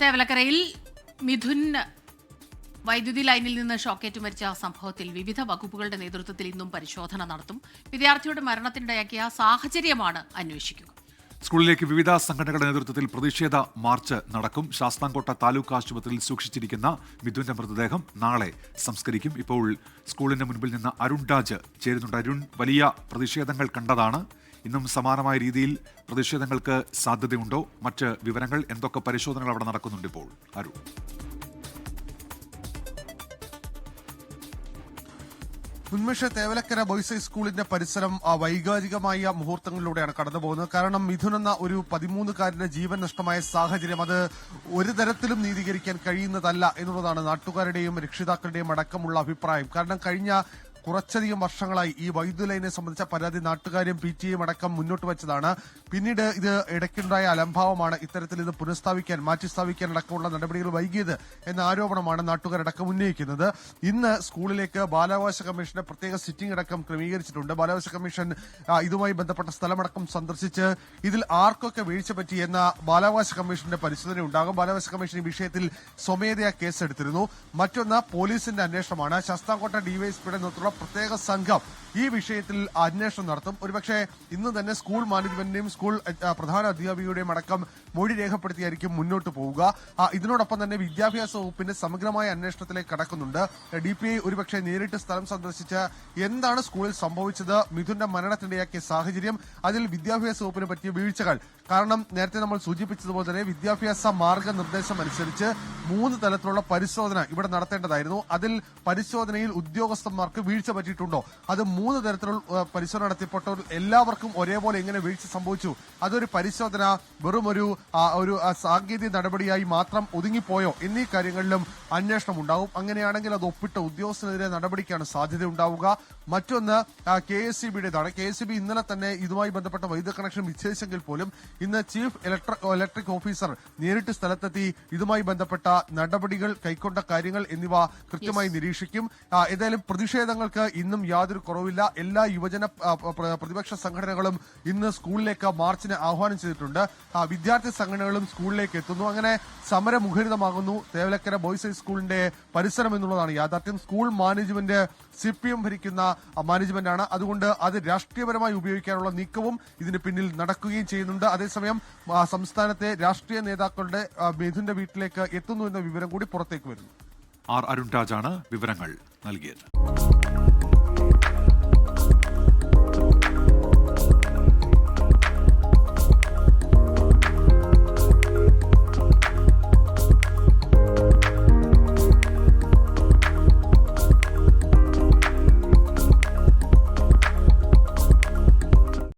തേവലക്കരയിൽ മിഥുൻ വൈദ്യുതി ലൈനിൽ നിന്ന് ഷോക്കേറ്റ് മരിച്ച സംഭവത്തിൽ വിവിധ വകുപ്പുകളുടെ നേതൃത്വത്തിൽ ഇന്നും പരിശോധന നടത്തും. വിദ്യാർത്ഥിയുടെ മരണത്തിനിടയാക്കിയ സാഹചര്യമാണ് അന്വേഷിക്കുക. സ്കൂളിലേക്ക് വിവിധ സംഘടനകളുടെ നേതൃത്വത്തിൽ പ്രതിഷേധ മാർച്ച് നടക്കും. ശാസ്താംകോട്ട താലൂക്ക് ആശുപത്രിയിൽ സൂക്ഷിച്ചിരിക്കുന്ന മിഥുന്റെ മൃതദേഹം നാളെ സംസ്കരിക്കും. ഇപ്പോൾ സ്കൂളിന്റെ മുൻപിൽ നിന്ന് അരുൺ രാജ് ചേരുന്നുണ്ട്. അരുൺ വലിയ പ്രതിഷേധങ്ങൾ കണ്ടതാണ്. ഇന്നും സമാനമായ രീതിയിൽ പ്രതിഷേധങ്ങൾക്ക് സാധ്യതയുണ്ടോ? മറ്റ് വിവരങ്ങൾ എന്തൊക്കെ പരിശോധനകൾ അവിടെ നടക്കുന്നുണ്ട് ഇപ്പോൾ? അരുൺ. ഉന്മേഷ തേവലക്കര ബോയ്സ് ഹൈസ്കൂളിന്റെ പരിസരം വൈകാരികമായ മുഹൂർത്തങ്ങളിലൂടെയാണ് കടന്നുപോകുന്നത്. കാരണം മിഥുൻ എന്ന ഒരു പതിമൂന്നുകാരന്റെ ജീവൻ നഷ്ടമായ സാഹചര്യം അത് ഒരു തരത്തിലും നീതീകരിക്കാൻ കഴിയുന്നതല്ല എന്നുള്ളതാണ് നാട്ടുകാരുടെയും രക്ഷിതാക്കളുടെയും അടക്കമുള്ള അഭിപ്രായം. കാരണം കഴിഞ്ഞ കുറച്ചധികം വർഷങ്ങളായി ഈ വൈദ്യുതി ലൈനെ സംബന്ധിച്ച പരാതി നാട്ടുകാരും പി ടി എയും അടക്കം മുന്നോട്ട് വെച്ചതാണ്. പിന്നീട് ഇത് ഇടയ്ക്കുണ്ടായ അലംഭാവമാണ് ഇത്തരത്തിൽ ഇത് പുനഃസ്ഥാപിക്കാൻ മാറ്റിസ്ഥാപിക്കാൻ അടക്കമുള്ള നടപടികൾ വൈകിയത് എന്ന ആരോപണമാണ് നാട്ടുകാരടക്കം ഉന്നയിക്കുന്നത്. ഇന്ന് സ്കൂളിലേക്ക് ബാലാവകാശ കമ്മീഷന്റെ പ്രത്യേക സിറ്റിംഗ് അടക്കം ക്രമീകരിച്ചിട്ടുണ്ട്. ബാലാവകാശ കമ്മീഷൻ ഇതുമായി ബന്ധപ്പെട്ട സ്ഥലമടക്കം സന്ദർശിച്ച് ഇതിൽ ആർക്കൊക്കെ വീഴ്ച പറ്റി എന്ന ബാലാവകാശ കമ്മീഷന്റെ പരിശോധന ഉണ്ടാകും. ബാലാവകാശ കമ്മീഷൻ ഈ വിഷയത്തിൽ സ്വമേധയാ കേസെടുത്തിരുന്നു. മറ്റൊന്ന് പോലീസിന്റെ അന്വേഷണമാണ്. ശസ്താംകോട്ട ഡിവൈഎസ്പിയുടെ നേതൃത്വത്തിലുള്ള പ്രത്യേക സംഘം ഈ വിഷയത്തിൽ അന്വേഷണം നടത്തും. ഒരുപക്ഷെ ഇന്ന് തന്നെ സ്കൂൾ മാനേജ്മെന്റിന്റെയും സ്കൂൾ പ്രധാന അധ്യാപികയുടെയും അടക്കം മൊഴി രേഖപ്പെടുത്തിയായിരിക്കും മുന്നോട്ട് പോവുക. ഇതിനോടൊപ്പം തന്നെ വിദ്യാഭ്യാസ വകുപ്പിന്റെ സമഗ്രമായ അന്വേഷണത്തിലേക്ക് കടക്കുന്നുണ്ട്. ഡി പി ഐ ഒരുപക്ഷെ നേരിട്ട് സ്ഥലം സന്ദർശിച്ച് എന്താണ് സ്കൂളിൽ സംഭവിച്ചത് മിഥുന്റെ മരണത്തിനിടയാക്കിയ സാഹചര്യം അതിൽ വിദ്യാഭ്യാസ വകുപ്പിന് പറ്റിയ വീഴ്ചകൾ. കാരണം നേരത്തെ നമ്മൾ സൂചിപ്പിച്ചതുപോലെ തന്നെ വിദ്യാഭ്യാസ മാർഗനിർദ്ദേശം അനുസരിച്ച് മൂന്ന് തലത്തിലുള്ള പരിശോധന ഇവിടെ നടത്തേണ്ടതായിരുന്നു. അതിൽ പരിശോധനയിൽ ഉദ്യോഗസ്ഥന്മാർക്ക് വീഴ്ച പറ്റിയിട്ടുണ്ടോ? അത് മൂന്ന് തരത്തിലുള്ള പരിശോധന നടത്തിയപ്പോൾ എല്ലാവർക്കും ഒരേപോലെ എങ്ങനെ വീഴ്ച സംഭവിച്ചു? അതൊരു പരിശോധന വെറും ഒരു ഒരു സാങ്കേതിക നടപടിയായി മാത്രം ഒതുങ്ങിപ്പോയോ? എന്നീ കാര്യങ്ങളിലും അന്വേഷണം ഉണ്ടാവും. അങ്ങനെയാണെങ്കിൽ അത് ഒപ്പിട്ട ഉദ്യോഗസ്ഥനെതിരെ നടപടിക്കാണ് സാധ്യത ഉണ്ടാവുക മറ്റൊന്ന് കെ എസ് സി ബിയുടേതാണ്. കെ എസ് സി ബി ഇന്നലെ തന്നെ ഇതുമായി ബന്ധപ്പെട്ട വൈദ്യുത കണക്ഷൻ വിച്ഛേദിച്ചെങ്കിൽ പോലും ഇന്ന് ചീഫ് ഇലക്ട്രിക് ഓഫീസർ നേരിട്ട് സ്ഥലത്തെത്തി ഇതുമായി ബന്ധപ്പെട്ട നടപടികൾ കൈക്കൊണ്ട കാര്യങ്ങൾ എന്നിവ കൃത്യമായി നിരീക്ഷിക്കും. ഏതായാലും ഏതായാലും പ്രതിഷേധങ്ങൾക്ക് ഇന്നും യാതൊരു കുറവില്ല. എല്ലാ യുവജന പ്രതിപക്ഷ സംഘടനകളും ഇന്ന് സ്കൂളിലേക്ക് മാർച്ചിന് ആഹ്വാനം ചെയ്തിട്ടുണ്ട്. വിദ്യാർത്ഥി സംഘടനകളും സ്കൂളിലേക്ക് എത്തുന്നു. അങ്ങനെ സമരമുഖരിതമാകുന്നു. തേവലക്കര ബോയ്സ് ഹൈസ്കൂളിന്റെ പരിസരം എന്നുള്ളതാണ് യാഥാർത്ഥ്യം. School management C P M ഭരിക്കുന്ന മാനേജ്മെന്റാണ്. അതുകൊണ്ട് അത് രാഷ്ട്രീയപരമായി ഉപയോഗിക്കാനുള്ള നീക്കവും ഇതിന് പിന്നിൽ നടക്കുകയും ചെയ്യുന്നുണ്ട്. അതേസമയം സംസ്ഥാനത്തെ രാഷ്ട്രീയ നേതാക്കളുടെ മിഥുന്റെ വീട്ടിലേക്ക് എത്തുന്നു എന്ന വിവരം കൂടി പുറത്തേക്ക് വരുന്നു. ആർ അരുൺ രാജാണ് വിവരങ്ങൾ നൽകിയത്.